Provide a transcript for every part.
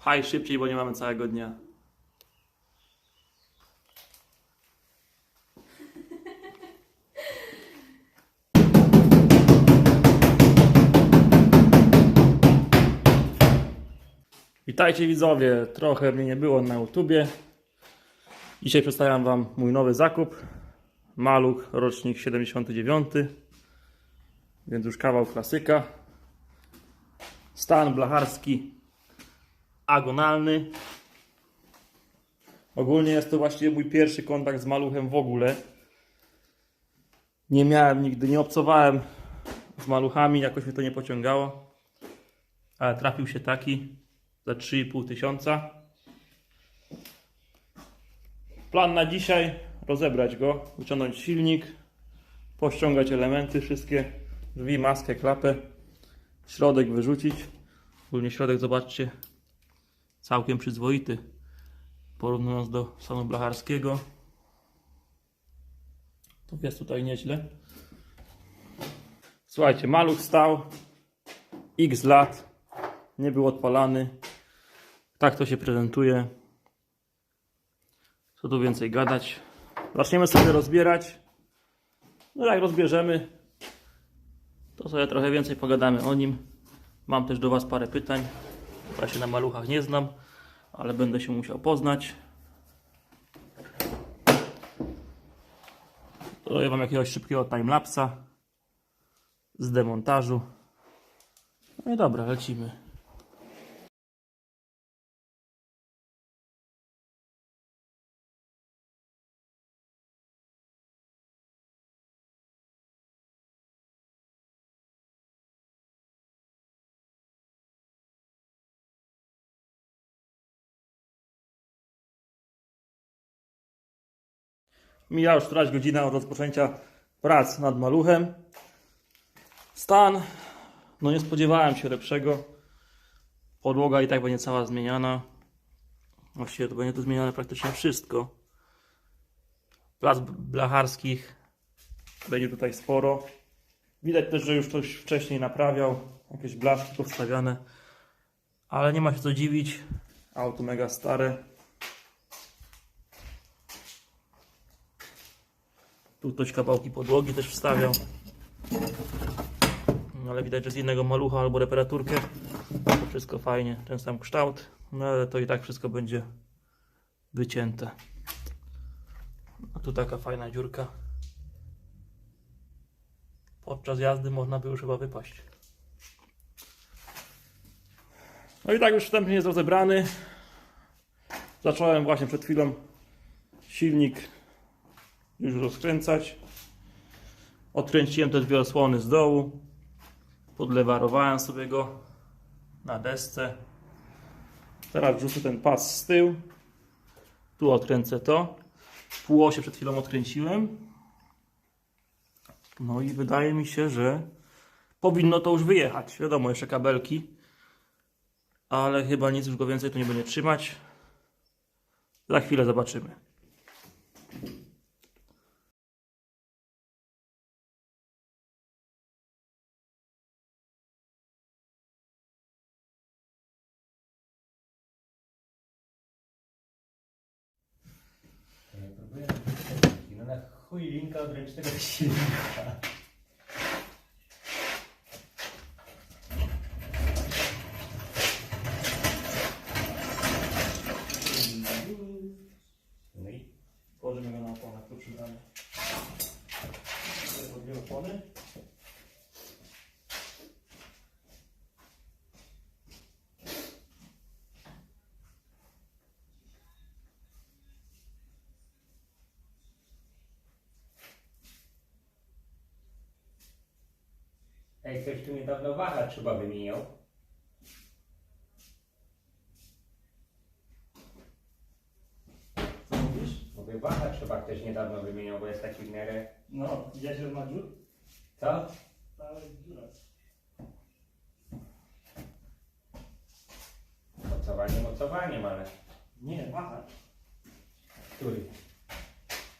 Pchaj szybciej, bo nie mamy całego dnia. Witajcie widzowie, trochę mnie nie było na YouTubie. Dzisiaj przedstawiam Wam mój nowy zakup. Maluch, rocznik 79. Więc już kawał klasyka. Stan blacharski agonalny. Ogólnie jest to właściwie mój pierwszy kontakt z maluchem w ogóle. Nie miałem nigdy, nie obcowałem z maluchami, jakoś mnie to nie pociągało. Ale trafił się taki za 3,5 tysiąca. Plan na dzisiaj rozebrać go, wyciągnąć silnik, pościągać elementy wszystkie, drzwi, maskę, klapę, środek wyrzucić. Ogólnie środek, zobaczcie, całkiem przyzwoity, porównując do stanu blacharskiego. To jest tutaj nieźle. Słuchajcie, maluch stał x lat, nie był odpalany. Tak to się prezentuje. Co tu więcej gadać? Zaczniemy sobie rozbierać. No jak rozbierzemy, to sobie trochę więcej pogadamy o nim. Mam też do Was parę pytań. Ja się na maluchach nie znam, ale będę się musiał poznać. Ja mam jakiegoś szybkiego timelapsa z demontażu. No i dobra, lecimy. Mija już któraś godzina od rozpoczęcia prac nad maluchem. Stan, no nie spodziewałem się lepszego. Podłoga i tak będzie cała zmieniana. Właściwie to będzie tu zmieniane praktycznie wszystko. Plac blacharskich będzie tutaj sporo. Widać też, że już ktoś wcześniej naprawiał. Jakieś blaszki powstawiane. Ale nie ma się co dziwić. Auto mega stare. Tu ktoś kawałki podłogi też wstawiał. No, ale widać, że z innego malucha albo reparaturkę. To wszystko fajnie, ten sam kształt. No ale to i tak wszystko będzie wycięte. A tu taka fajna dziurka. Podczas jazdy można by już chyba wypaść. No i tak już wstępnie jest rozebrany. Zacząłem właśnie przed chwilą silnik już rozkręcać. Odkręciłem te dwie osłony z dołu. Podlewarowałem sobie go na desce. Teraz wrzucę ten pas z tyłu. Tu odkręcę to. Półosie przed chwilą odkręciłem. No i wydaje mi się, że powinno to już wyjechać. Wiadomo, jeszcze kabelki. Ale chyba nic już go więcej tu nie będzie trzymać. Za chwilę zobaczymy. Chuj linka od ręcznego silnika. No i Położymy go na oponach, tu dwie opony. Ej, ktoś tu niedawno wahacz chyba wymieniał. Co mówisz? Mówię, wahacz chyba ktoś niedawno wymieniał, bo jest taki w miarę... No, widziałeś, że ma dziur? Co? Cała dziura. Mocowanie mocowaniem, ale... Nie, wahacz. Który?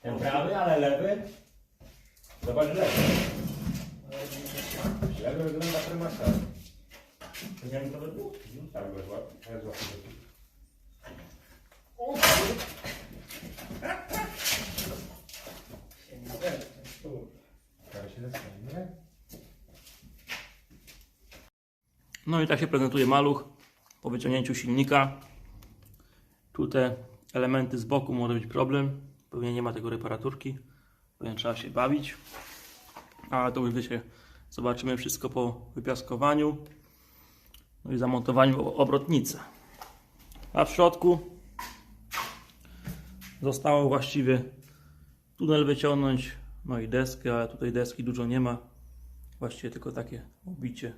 Ten prawy, ale lewy? Zobacz lewy. Jak wygląda prymasa? Nie wiem, to by było? No tak, bez łap. Bez łap. O! No i tak się prezentuje maluch po wyciągnięciu silnika. Tu te elementy z boku może być problem. Pewnie nie ma tego reparaturki. Pewnie trzeba się bawić. Ale to już wiecie, zobaczymy wszystko po wypiaskowaniu. No i zamontowaniu obrotnicy. A w środku zostało właściwie tunel wyciągnąć, no i deskę, ale tutaj deski dużo nie ma. Właściwie tylko takie obicie.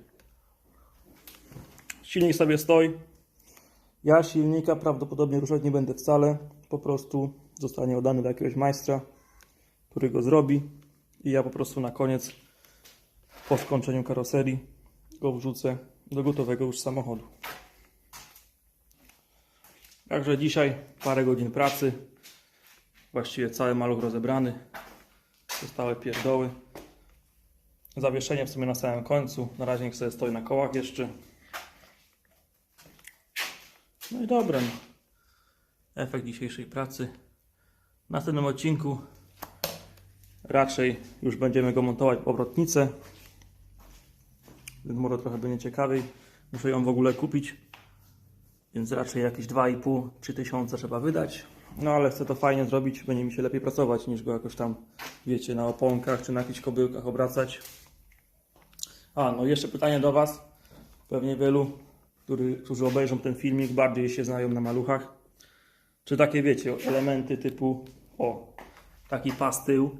Silnik sobie stoi. Ja silnika prawdopodobnie ruszać nie będę wcale. Po prostu zostanie oddany do jakiegoś majstra, który go zrobi. I ja po prostu na koniec, po skończeniu karoserii, go wrzucę do gotowego już samochodu. Także dzisiaj parę godzin pracy. Właściwie cały maluch rozebrany. Zostały pierdoły. Zawieszenie w sumie na samym końcu. Na razie niech sobie stoi na kołach jeszcze. No i dobra. No. Efekt dzisiejszej pracy. W następnym odcinku raczej już będziemy go montować w obrotnicę. Może trochę będzie ciekawiej. Muszę ją w ogóle kupić. Więc raczej jakieś 2,5-3 tysiące trzeba wydać. No ale chcę to fajnie zrobić, będzie mi się lepiej pracować niż go jakoś tam, wiecie, na oponkach czy na jakichś kobyłkach obracać. A, no jeszcze pytanie do Was. Pewnie wielu, który, którzy obejrzą ten filmik, bardziej się znają na maluchach. Czy takie, wiecie, elementy typu, o, taki pas tył,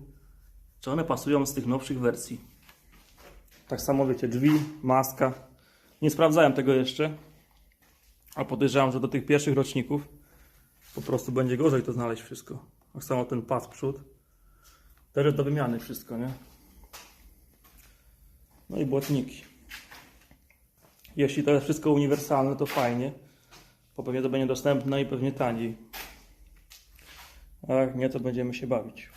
czy one pasują z tych nowszych wersji? Tak samo, wiecie, drzwi, maska. Nie sprawdzałem tego jeszcze, a podejrzewam, że do tych pierwszych roczników po prostu będzie gorzej to znaleźć wszystko. Tak samo ten pas przód. Jest do wymiany wszystko, nie? No i błotniki. Jeśli to jest wszystko uniwersalne, to fajnie. Bo pewnie to będzie dostępne i pewnie taniej. A jak nie, to będziemy się bawić.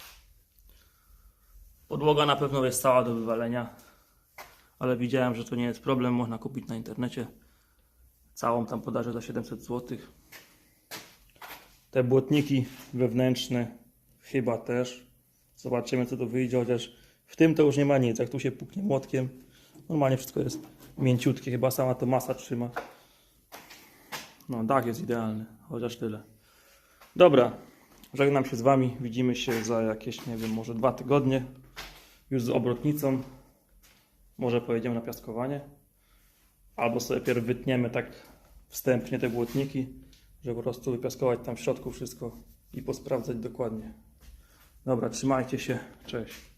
Podłoga na pewno jest cała do wywalenia. Ale widziałem, że to nie jest problem. Można kupić na internecie. Całą tam podażę za 700 zł. Te błotniki wewnętrzne chyba też. Zobaczymy co to wyjdzie, chociaż w tym to już nie ma nic. Jak tu się puknie młotkiem, normalnie wszystko jest mięciutkie. Chyba sama to masa trzyma. No, dach jest idealny, chociaż tyle. Dobra, żegnam się z Wami. Widzimy się za jakieś, nie wiem, może dwa tygodnie. Już z obrotnicą. Może pojedziemy na piaskowanie. Albo sobie pierw wytniemy tak wstępnie te błotniki, żeby po prostu wypiaskować tam w środku wszystko i posprawdzać dokładnie. Dobra, trzymajcie się. Cześć.